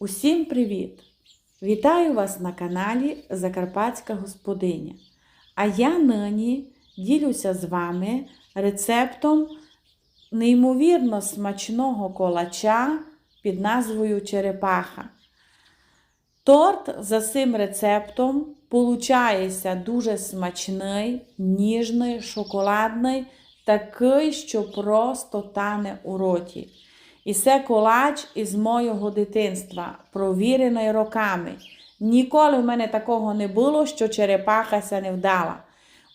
Усім привіт! Вітаю вас на каналі Закарпатська Господиня. А я нині ділюся з вами рецептом неймовірно смачного колача під назвою Черепаха. Торт за цим рецептом получається дуже смачний, ніжний, шоколадний, такий, що просто тане у роті. І це колач із моєго дитинства, провірений роками. Ніколи в мене такого не було, що черепахася не вдала.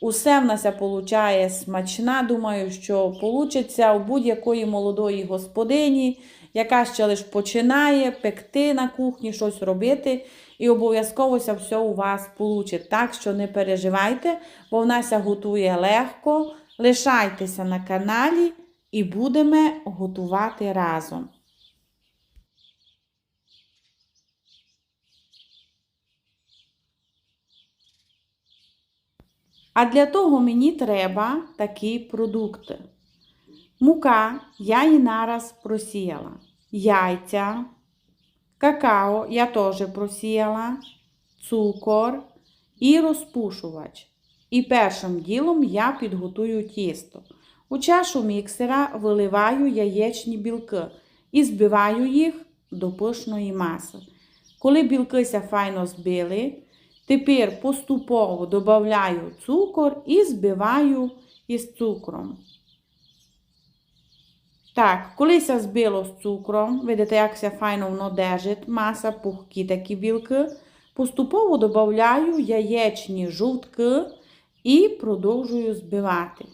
Усе в нас получає смачна. Думаю, що получиться у будь-якої молодої господині, яка ще лише починає пекти на кухні, щось робити, і обов'язково все у вас получить. Так що не переживайте, бо в нас готує легко. Лишайтеся на каналі і будемо готувати разом. А для того мені треба такі продукти. Мука я її нараз просіяла. Яйця, какао я теж просіяла, цукор і розпушувач. І першим ділом я підготую тісто. У чашу міксера виливаю яєчні білки і збиваю їх до пишної маси. Коли білкися файно збили, тепер поступово додаю цукор і збиваю із цукром. Так, коли се збило з цукром, видите, як се файно воно держить, маса, пухкі такі білки, поступово додаю яєчні жовтки і продовжую збивати.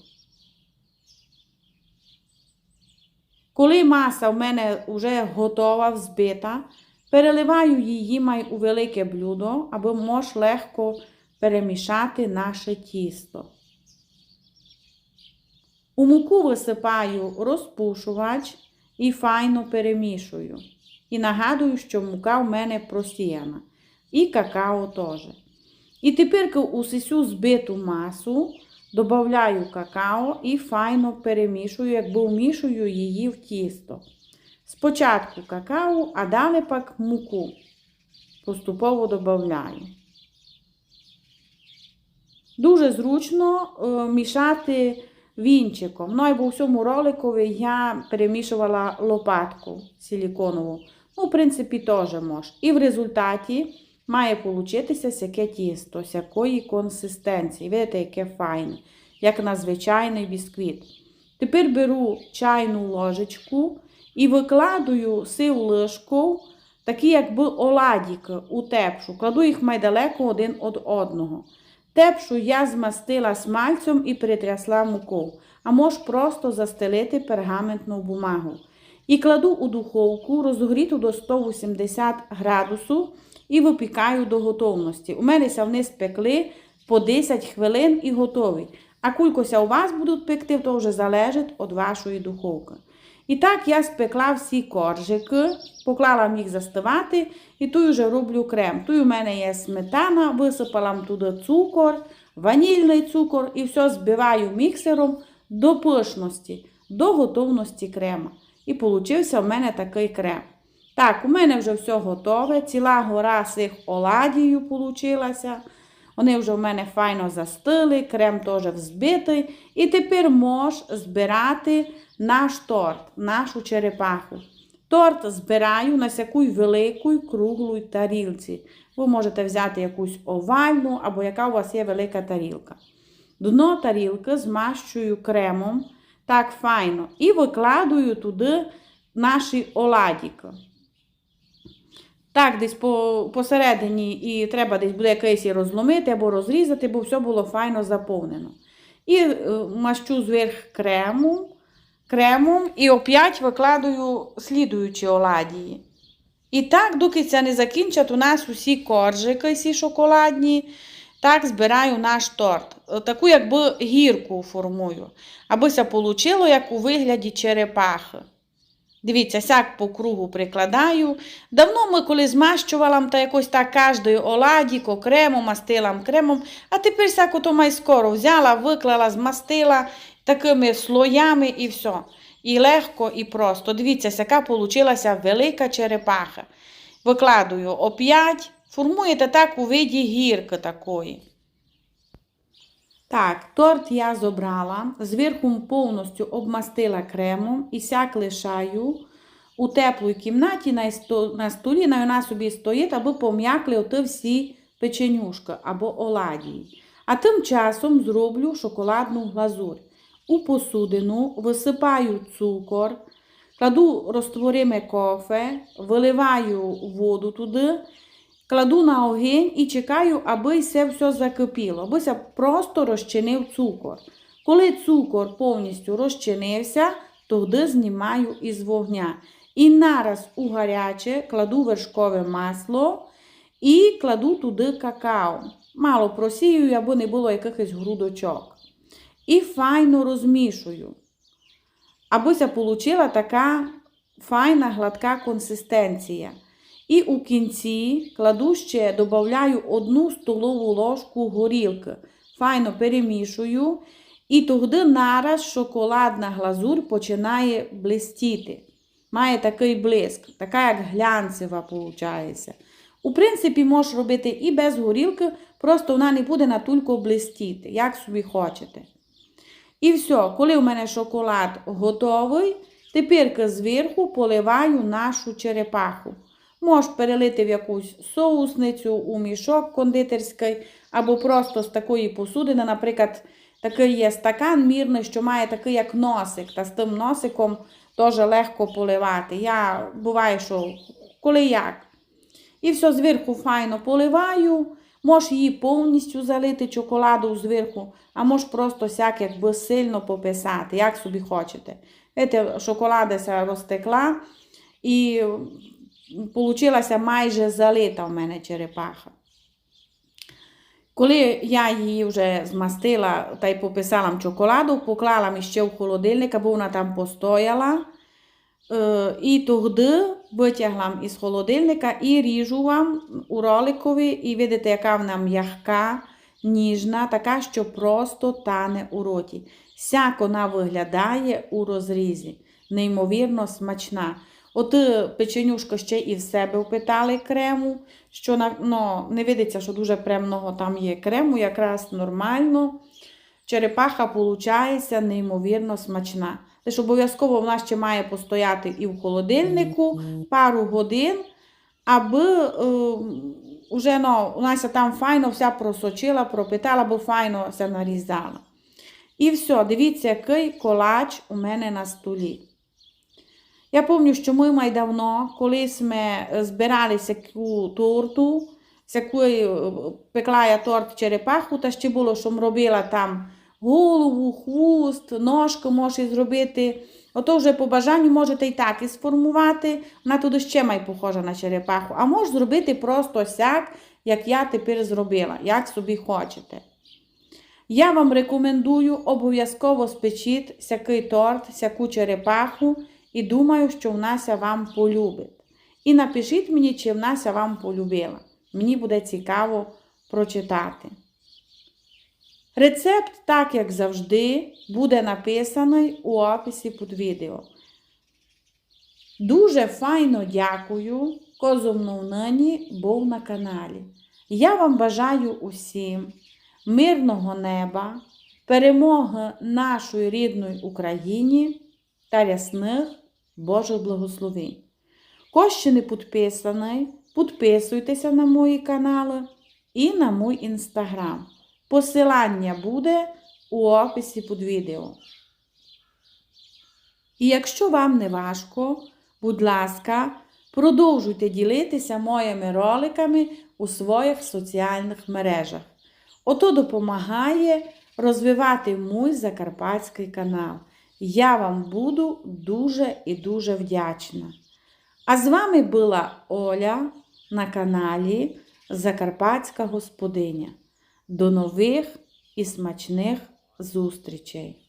Коли маса в мене вже готова взбита, переливаю її май у велике блюдо, аби мож легко перемішати наше тісто. У муку висипаю розпушувач і файно перемішую. І нагадую, що мука в мене просіяна. І какао теж. І тепер у сисю збиту масу Добавляю какао і файно перемішую, якби вмішую її в тісто. Спочатку какао, а далі пак муку. Поступово додаю. Дуже зручно е, мішати вінчиком. Ну, і в всьому роликові я перемішувала лопатку силіконову. Ну, в принципі, теж можна. І в результаті має получитися сяке тісто, сякої консистенції. Видите, яке файне, як на звичайний бісквіт. Тепер беру чайну ложечку і викладую сиву лишку, такі, якби оладіки у тепшу. Кладу їх майдалеко один від одного. Тепшу я змастила смальцем і притрясла муку, а мож просто застелити пергаментну бумагу. І кладу у духовку, розгріту до 180 градусів і випікаю до готовності. У мене вони спекли по 10 хвилин і готові. А кулькося у вас будуть пекти, то вже залежить від вашої духовки. І так я спекла всі коржики, поклала їх застивати, і тут вже роблю крем. Тут у мене є сметана, висипала туди цукор, ванільний цукор і все збиваю міксером до пишності, до готовності крема. І получився в мене такий крем. Так, у мене вже все готове. Ціла гора цих оладію получилася. Вони вже в мене файно застили, крем теж взбитий. І тепер мож збирати наш торт, нашу черепаху. Торт збираю на сяку велику круглу тарілці. Ви можете взяти якусь овальну або яка у вас є велика тарілка. Дно тарілки змащую кремом так файно і викладую туди наші оладіки. Так, десь по, посередині і треба десь буде якийсь і розломити або розрізати, бо все було файно заповнено. І е, мащу зверх крему, кремом і опять викладаю слідуючі оладії. І так, доки це не закінчать у нас усі коржики, всі шоколадні, так збираю наш торт. Таку, якби гірку формую. Аби це вийшло, як у вигляді черепахи. Дивіться, сяк по кругу прикладаю. Давно ми коли змащувала, та якось так кожною оладік, окремо, мастила кремом, а тепер сяко то май скоро взяла, виклала, змастила такими слоями і все. І легко, і просто. Дивіться, яка получилася велика черепаха. викладую оп'ять. Формуєте так у виді гірки такої. Так, торт я зобрала, зверху повністю обмастила кремом і сяк лишаю у теплій кімнаті на столі, на вона собі стоїть, аби пом'якли оти всі печенюшки або оладії. А тим часом зроблю шоколадну глазурь. У посудину висипаю цукор, кладу розтвориме кофе, виливаю воду туди, кладу на огонь і чекаю, аби все все закипіло, аби ся просто розчинив цукор. Коли цукор повністю розчинився, тоді знімаю із вогня. І нараз у гаряче кладу вершкове масло і кладу туди какао. Мало просію, аби не було якихось грудочок. І файно розмішую. Абися получила така файна гладка консистенція. І у кінці кладу ще, додаю одну столову ложку горілки. Файно перемішую. І тоді нараз шоколадна глазурь починає блистіти. Має такий блиск, така як глянцева виходить. У принципі, можеш робити і без горілки, просто вона не буде натулько блистіти, як собі хочете. І все, коли у мене шоколад готовий, тепер зверху поливаю нашу черепаху. Можеш перелити в якусь соусницю, у мішок кондитерський, або просто з такої посудини, наприклад, такий є стакан мірний, що має такий як носик, та з тим носиком теж легко поливати. Я буває, що коли як. І все зверху файно поливаю. Можеш її повністю залити чоколаду зверху, а можеш просто сяк якби сильно пописати, як собі хочете. Видите, шоколадася розтекла і получилася майже залита в мене черепаха. Коли я її вже змастила та й пописала чоколаду, поклала ще в холодильник, аби вона там постояла. Е, І тоді витягла із холодильника і ріжу вам у роликові, і видите, яка вона м'яка, ніжна, така, що просто тане у роті. Сяк вона виглядає у розрізі, неймовірно смачна. От е, печенюшка ще і в себе впитали крему, що ну, не видиться, що дуже премного там є крему, якраз нормально. Черепаха виходить неймовірно смачна. Лише обов'язково вона ще має постояти і в холодильнику пару годин, аби е, уже, ну, у нас там файно вся просочила, пропитала, бо файно все нарізала. І все, дивіться, який колач у мене на столі. Я пам'ятаю, що ми май давно, коли ми збирали всяку торту, всяку е, пекла я торт черепаху, та ще було, що робила там голову, хвост, ножку можеш зробити. Ото вже по бажанню можете і так і сформувати. Вона туди ще май похожа на черепаху. А можеш зробити просто сяк, як я тепер зробила, як собі хочете. Я вам рекомендую обов'язково спечіть всякий торт, всяку черепаху, і думаю, що Внася вам полюбить. І напишіть мені, чи Внася вам полюбила. Мені буде цікаво прочитати. Рецепт, так як завжди, буде написаний у описі під відео. Дуже файно дякую, козовну нині був на каналі. Я вам бажаю усім мирного неба, перемоги нашої рідної Україні та рясних Божих благословень. Ще не підписаний, підписуйтеся на мої канали і на мій інстаграм. Посилання буде у описі під відео. І якщо вам не важко, будь ласка, продовжуйте ділитися моїми роликами у своїх соціальних мережах. Ото допомагає розвивати мій закарпатський канал. Я вам буду дуже і дуже вдячна. А з вами була Оля на каналі Закарпатська Господиня. До нових і смачних зустрічей!